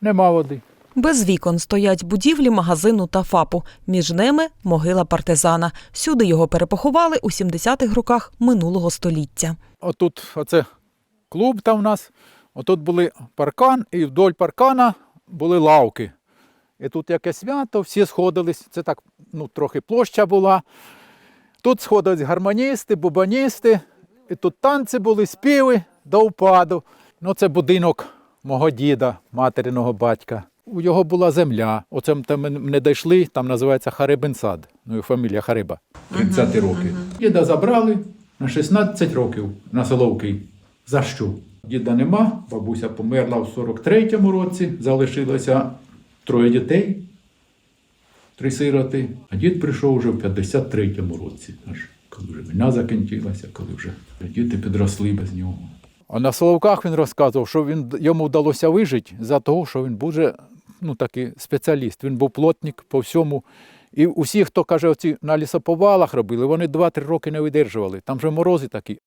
Нема води. Без вікон стоять будівлі магазину та ФАПу. Між ними могила партизана. Сюди його перепоховали у 70-х роках минулого століття. Отут оце клуб там у нас. Отут були паркан, і вдоль паркана були лавки. І тут яке свято, всі сходились. Це так, ну, трохи площа була. Тут сходились гармоністи, бубаністи, і тут танці були, співи до упаду. Ну, це будинок мого діда, материного батька. У його була земля. Оце там не дійшли, там називається Харибин сад. Ну, його фамілія Хариба. 30 років. Діда забрали на 16 років на Соловки. За що? Діда нема, бабуся померла в 43-му році, залишилося троє дітей, три сироти. А дід прийшов вже в 53-му році, аж коли вже війна закінчилася, коли вже діти підросли без нього. А на Соловках він розказував, що він, йому вдалося вижити за того, що він був ну, такий спеціаліст. Він був плотник по всьому. І усі, хто каже, оці на лісоповалах робили, вони 2-3 роки не видержували. Там же морози такі.